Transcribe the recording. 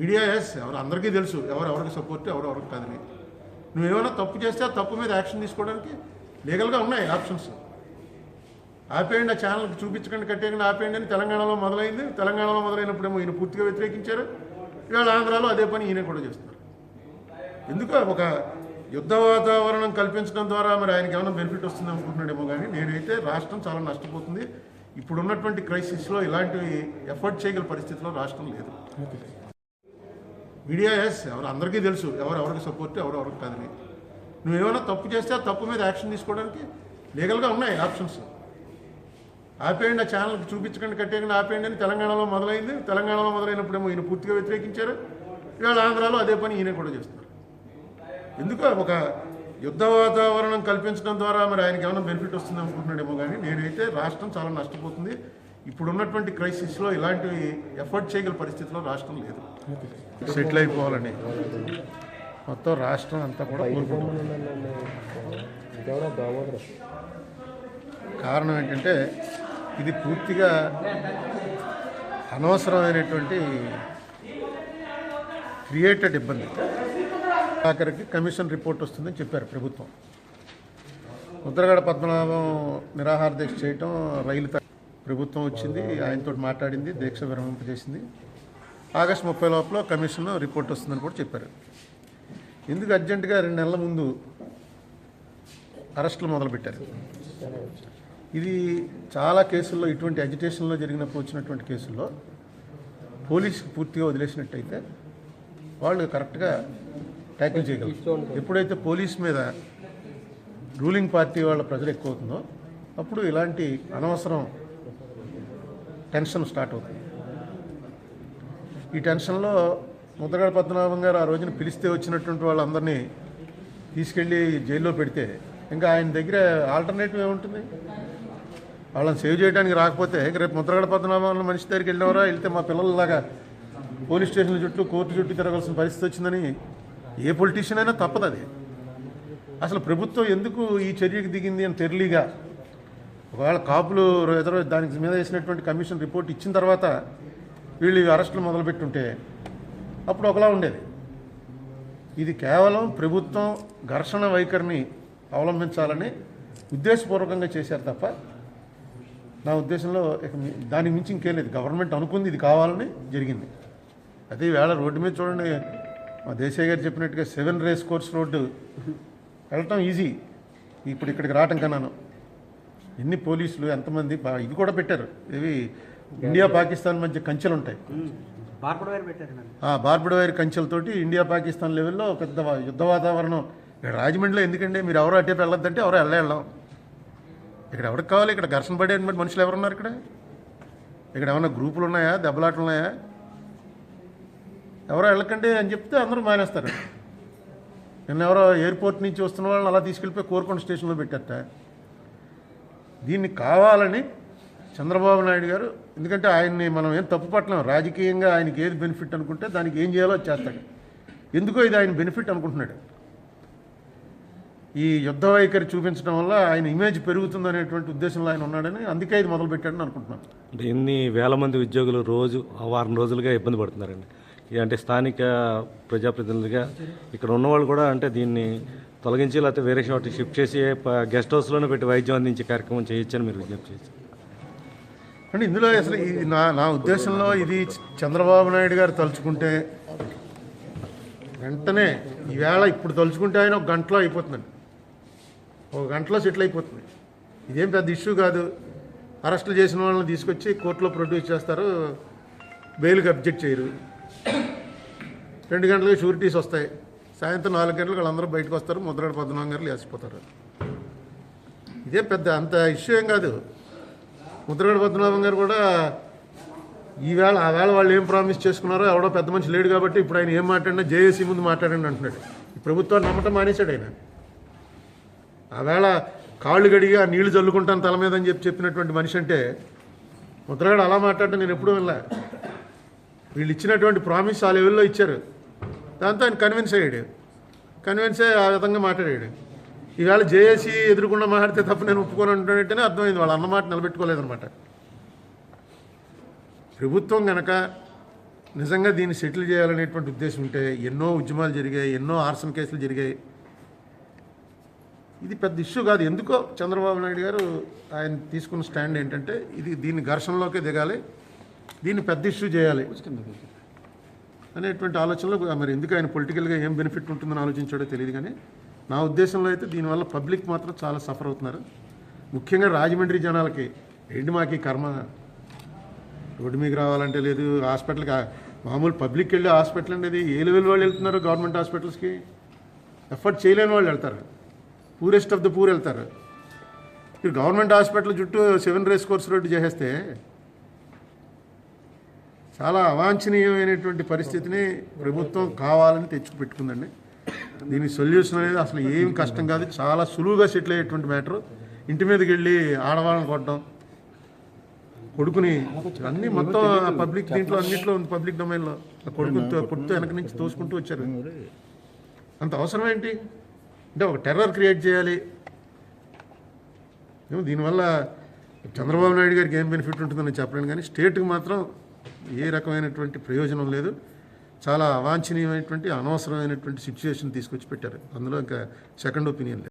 Media yes ఎవరు అందరికీ తెలుసు. ఎవరు ఎవరికి సపోర్ట్ ఎవరు ఎవరికి నువ్వు ఏమైనా తప్పు చేస్తే ఆ తప్పు మీద యాక్షన్ తీసుకోవడానికి లీగల్గా ఉన్నాయి ఆప్షన్స్ ఆపేయండి ఆ ఛానల్కి చూపించకండి కట్టేయండి ఆపేయండి అని తెలంగాణలో మొదలైంది. తెలంగాణలో మొదలైనప్పుడేమో ఈయన పూర్తిగా వ్యతిరేకించారు. ఇవాళ ఆంధ్రాలో అదే పని ఈయన కూడా చేస్తున్నారు ఎందుకు? ఒక యుద్ధ వాతావరణం కల్పించడం ద్వారా మరి ఆయనకి ఏమైనా బెనిఫిట్ వస్తుంది అనుకుంటున్నాడేమో కానీ నేనైతే రాష్ట్రం చాలా నష్టపోతుంది. ఇప్పుడున్నటువంటి క్రైసిస్లో ఇలాంటివి ఎఫర్ట్ చేయగల పరిస్థితిలో రాష్ట్రం లేదు. మీడియా ఎస్ ఎవరు అందరికీ తెలుసు. ఎవరెవరికి సపోర్ట్ ఎవరు ఎవరికి కాదని. నువ్వేమైనా తప్పు చేస్తే ఆ తప్పు మీద యాక్షన్ తీసుకోవడానికి లీగల్గా ఉన్నాయి ఆప్షన్స్ ఆపేయండి ఆ ఛానల్ చూపించకండి కట్టేయండి ఆపేయండి అని తెలంగాణలో మొదలైంది. తెలంగాణలో మొదలైనప్పుడేమో ఈయన పూర్తిగా వ్యతిరేకించారు. ఇవాళ ఆంధ్రాలో అదే పని ఈయన కూడా చేస్తున్నారు ఎందుకు? ఒక యుద్ధ వాతావరణం కల్పించడం ద్వారా మరి ఆయనకి ఏమైనా బెనిఫిట్ వస్తుంది అనుకుంటున్నాడేమో కానీ నేనైతే రాష్ట్రం చాలా నష్టపోతుంది. ఇప్పుడు ఉన్నటువంటి క్రైసిస్లో ఇలాంటివి ఎఫర్ట్ చేయగల పరిస్థితిలో రాష్ట్రం లేదు. సెటిల్ అయిపోవాలని. మొత్తం రాష్ట్రం అంతా కూడా కారణం ఏంటంటే ఇది పూర్తిగా అనవసరమైనటువంటి క్రియేటెడ్ ఇబ్బంది. ఆఖరికి కమిషన్ రిపోర్ట్ వస్తుందని చెప్పారు ప్రభుత్వం. ముద్రగడ పద్మనాభం నిరాహార దీక్ష చేయటం రైలు ప్రభుత్వం వచ్చింది ఆయనతో మాట్లాడింది దీక్ష విరమింపజేసింది ఆగస్టు ముప్పై లోపల కమిషన్ రిపోర్ట్ వస్తుందని కూడా చెప్పారు. ఎందుకు అర్జెంటుగా రెండు నెలల ముందు అరెస్టులు మొదలుపెట్టారు? ఇది చాలా కేసుల్లో ఇటువంటి అజిటేషన్లో జరిగినప్పుడు వచ్చినటువంటి కేసుల్లో పోలీసుకి పూర్తిగా వదిలేసినట్టయితే వాళ్ళు కరెక్ట్గా ట్యాకిల్ చేయగలరు. ఎప్పుడైతే పోలీస్ మీద రూలింగ్ పార్టీ వాళ్ళ ప్రజలు ఎక్కువ అవుతుందో అప్పుడు ఇలాంటి అనవసరం టెన్షన్ స్టార్ట్ అవుతుంది. ఈ టెన్షన్లో ముద్రగడ పద్మనాభం గారు ఆ రోజున పిలిస్తే వచ్చినటువంటి వాళ్ళందరినీ తీసుకెళ్ళి జైల్లో పెడితే ఇంకా ఆయన దగ్గర ఆల్టర్నేటివ్ ఏముంటుంది? వాళ్ళని సేవ్ చేయడానికి రాకపోతే ఇంక రేపు ముద్రగడ పద్మనాభం మనిషి దగ్గరికి వెళ్ళినవరా వెళ్తే మా పిల్లలలాగా పోలీస్ స్టేషన్ల చుట్టూ కోర్టు చుట్టూ తిరగాల్సిన పరిస్థితి వచ్చిందని ఏ పొలిటీషియన్ అయినా తప్పదు అది. అసలు ప్రభుత్వం ఎందుకు ఈ చర్యకు దిగింది అని తెరలీగా ఒకవేళ కాపులు ఎదురు దానికి మీద వేసినటువంటి కమిషన్ రిపోర్ట్ ఇచ్చిన తర్వాత వీళ్ళు ఈ అరెస్టులు మొదలుపెట్టుంటే అప్పుడు ఒకలా ఉండేది. ఇది కేవలం ప్రభుత్వం ఘర్షణ వైఖరిని అవలంబించాలని ఉద్దేశపూర్వకంగా చేశారు తప్ప నా ఉద్దేశంలో ఇక దానికి మించి ఇంకేం లేదు. గవర్నమెంట్ అనుకుంది ఇది కావాలని జరిగింది. అదే వేళ రోడ్డు మీద చూడండి మా దేశాయ్ గారు చెప్పినట్టుగా సెవెన్ రేస్ కోర్స్ రోడ్డు వెళ్ళటం ఈజీ. ఇప్పుడు ఇక్కడికి రావటం కన్నాను. ఎన్ని పోలీసులు ఎంతమంది ఇది కూడా పెట్టారు. ఇవి ఇండియా పాకిస్తాన్ మధ్య కంచెలు ఉంటాయి. బార్బడ్ వైర్ కంచెలతోటి ఇండియా పాకిస్తాన్ లెవెల్లో పెద్ద యుద్ధ వాతావరణం. ఇక్కడ రాజమండ్రిలో ఎందుకంటే మీరు ఎవరు అటే వెళ్ళొద్దంటే ఎవరు వెళ్ళే వెళ్ళాం ఇక్కడ ఎవరికి కావాలి? ఇక్కడ ఘర్షణ పడే మనుషులు ఎవరున్నారు ఇక్కడ? ఇక్కడ ఏమన్నా గ్రూపులు ఉన్నాయా? దెబ్బలాటలు ఉన్నాయా? ఎవరో వెళ్ళకండి అని చెప్తే అందరూ మానేస్తారు. నిన్న ఎవరో ఎయిర్పోర్ట్ నుంచి వస్తున్న వాళ్ళని అలా తీసుకెళ్ళిపోయి కోరుకొండ స్టేషన్లో పెట్టారట దీన్ని కావాలని చంద్రబాబు నాయుడు గారు ఎందుకంటే ఆయన్ని మనం ఏం తప్పు పట్టలేం రాజకీయంగా ఆయనకి ఏది బెనిఫిట్ అనుకుంటే దానికి ఏం చేయాలో చేస్తాడు. ఎందుకో ఇది ఆయన బెనిఫిట్ అనుకుంటున్నాడు. ఈ యుద్ధ వైఖరి చూపించడం వల్ల ఆయన ఇమేజ్ పెరుగుతుందనేటువంటి ఉద్దేశంలో ఆయన ఉన్నాడని అందుకే ఇది మొదలు పెట్టాడని అనుకుంటున్నాను. అంటే ఎన్ని వేల మంది ఉద్యోగులు రోజు ఆ వారం రోజులుగా ఇబ్బంది పడుతున్నారండి. అంటే స్థానిక ప్రజాప్రతినిధులుగా ఇక్కడ ఉన్నవాళ్ళు కూడా అంటే దీన్ని తొలగించి లేకపోతే వేరే చోట షిఫ్ట్ చేసి గెస్ట్ హౌస్లోనే పెట్టి వైద్యం అందించే కార్యక్రమం చేయొచ్చని మీరు విజ్ఞప్తి చేశారు. అంటే ఇందులో అసలు నా నా ఉద్దేశంలో ఇది చంద్రబాబు నాయుడు గారు తలుచుకుంటే వెంటనే ఈవేళ ఇప్పుడు తలుచుకుంటే ఆయన ఒక గంటలో అయిపోతుందండి. ఒక గంటలో సెటిల్ అయిపోతుంది. ఇదేం పెద్ద ఇష్యూ కాదు. అరెస్టులు చేసిన వాళ్ళని తీసుకొచ్చి కోర్టులో ప్రొడ్యూస్ చేస్తారు. బెయిల్కి అబ్జెక్ట్ చేయరు. రెండు గంటలకు షూరిటీస్ వస్తాయి. సాయంత్రం నాలుగు గంటలకు వాళ్ళందరూ బయటకు వస్తారు ముద్రగడ పద్మనాభం గారు లేచిపోతారు. ఇదే పెద్ద అంత ఇష్యూ ఏం కాదు. ముద్రగడ పద్మనాభం గారు కూడా ఈవేళ ఆవేళ వాళ్ళు ఏం ప్రామిస్ చేసుకున్నారో ఎవడో పెద్ద మనిషి లేడు కాబట్టి ఇప్పుడు ఆయన ఏం మాట్లాడినా జేఏసీ ముందు మాట్లాడండి అంటున్నాడు. ఈ ప్రభుత్వాన్ని నమ్మటం మానేశాడు ఆయన. ఆ వేళ కాళ్ళు గడిగి ఆ నీళ్ళు చల్లుకుంటాను తల మీద అని చెప్పి చెప్పినటువంటి మనిషి అంటే ముద్రగడ అలా మాట్లాడటం నేను ఎప్పుడూ వెళ్ళా వీళ్ళు ఇచ్చినటువంటి ప్రామిస్ ఆ లెవెల్లో ఇచ్చారు. దాంతో ఆయన కన్విన్స్ అయ్యాడు. కన్విన్స్ అయ్యి ఆ విధంగా మాట్లాడాడు. ఈవేళ జేఏసీ ఎదురుకుండా మాట్లాడితే తప్ప నేను ఒప్పుకొని ఉంటున్నట్టేనే అర్థమైంది. వాళ్ళ అన్నమాట నిలబెట్టుకోలేదన్నమాట ప్రభుత్వం కనుక నిజంగా దీన్ని సెటిల్ చేయాలనేటువంటి ఉద్దేశం ఉంటే ఎన్నో ఉద్యమాలు జరిగాయి ఎన్నో ఆర్సన్ కేసులు జరిగాయి. ఇది పెద్ద ఇష్యూ కాదు. ఎందుకో చంద్రబాబు నాయుడు గారు ఆయన తీసుకున్న స్టాండ్ ఏంటంటే ఇది దీన్ని ఘర్షణలోకే దిగాలి. దీన్ని పెద్ద ఇష్యూ చేయాలి. అనేటువంటి ఆలోచనలో మరి ఎందుకు ఆయన పొలిటికల్గా ఏం బెనిఫిట్ ఉంటుందని ఆలోచించాడో తెలియదు కానీ నా ఉద్దేశంలో అయితే దీనివల్ల పబ్లిక్ మాత్రం చాలా సఫర్ అవుతున్నారు. ముఖ్యంగా రాజమండ్రి జనాలకి ఏంటి మాకు కర్మ? రోడ్డు మీకు రావాలంటే లేదు హాస్పిటల్కి మామూలు పబ్లిక్ వెళ్ళే హాస్పిటల్ అనేది ఏ లెవెల్ వాళ్ళు వెళ్తున్నారు గవర్నమెంట్ హాస్పిటల్స్కి ఎఫర్ట్ చేయలేని వాళ్ళు వెళ్తారు. పూరెస్ట్ ఆఫ్ ద పూర్ వెళ్తారు. మీరు గవర్నమెంట్ హాస్పిటల్ చుట్టూ సెవెన్ రేస్ కోర్స్ రోడ్డు చేసేస్తే చాలా అవాంఛనీయమైనటువంటి పరిస్థితిని ప్రభుత్వం కావాలని తెచ్చి పెట్టుకుందండి సొల్యూషన్ అనేది అసలు ఏం కష్టం కాదు. చాలా సులువుగా సెటిల్ అయ్యేటువంటి మ్యాటర్. ఇంటి మీదకి వెళ్ళి ఆడవాళ్ళని కొట్టడం కొడుకుని అన్ని మొత్తం పబ్లిక్ దీంట్లో అన్నింటిలో ఉంది పబ్లిక్ డొమైన్లో. కొడుకు కొడుతూ వెనక నుంచి తోసుకుంటూ వచ్చారు. అంత అవసరం ఏంటి? అంటే ఒక టెర్రర్ క్రియేట్ చేయాలి. ఏమో దీనివల్ల చంద్రబాబు నాయుడు గారికి ఏం బెనిఫిట్ ఉంటుందని చెప్పలేను కానీ స్టేట్కి మాత్రం ఏ రకమైనటువంటి ప్రయోజనం లేదు. చాలా అవాంఛనీయమైనటువంటి అనవసరమైనటువంటి సిచ్యువేషన్ తీసుకొచ్చి పెట్టారు. అందులో ఇంకా సెకండ్ ఒపీనియన్ లేదు.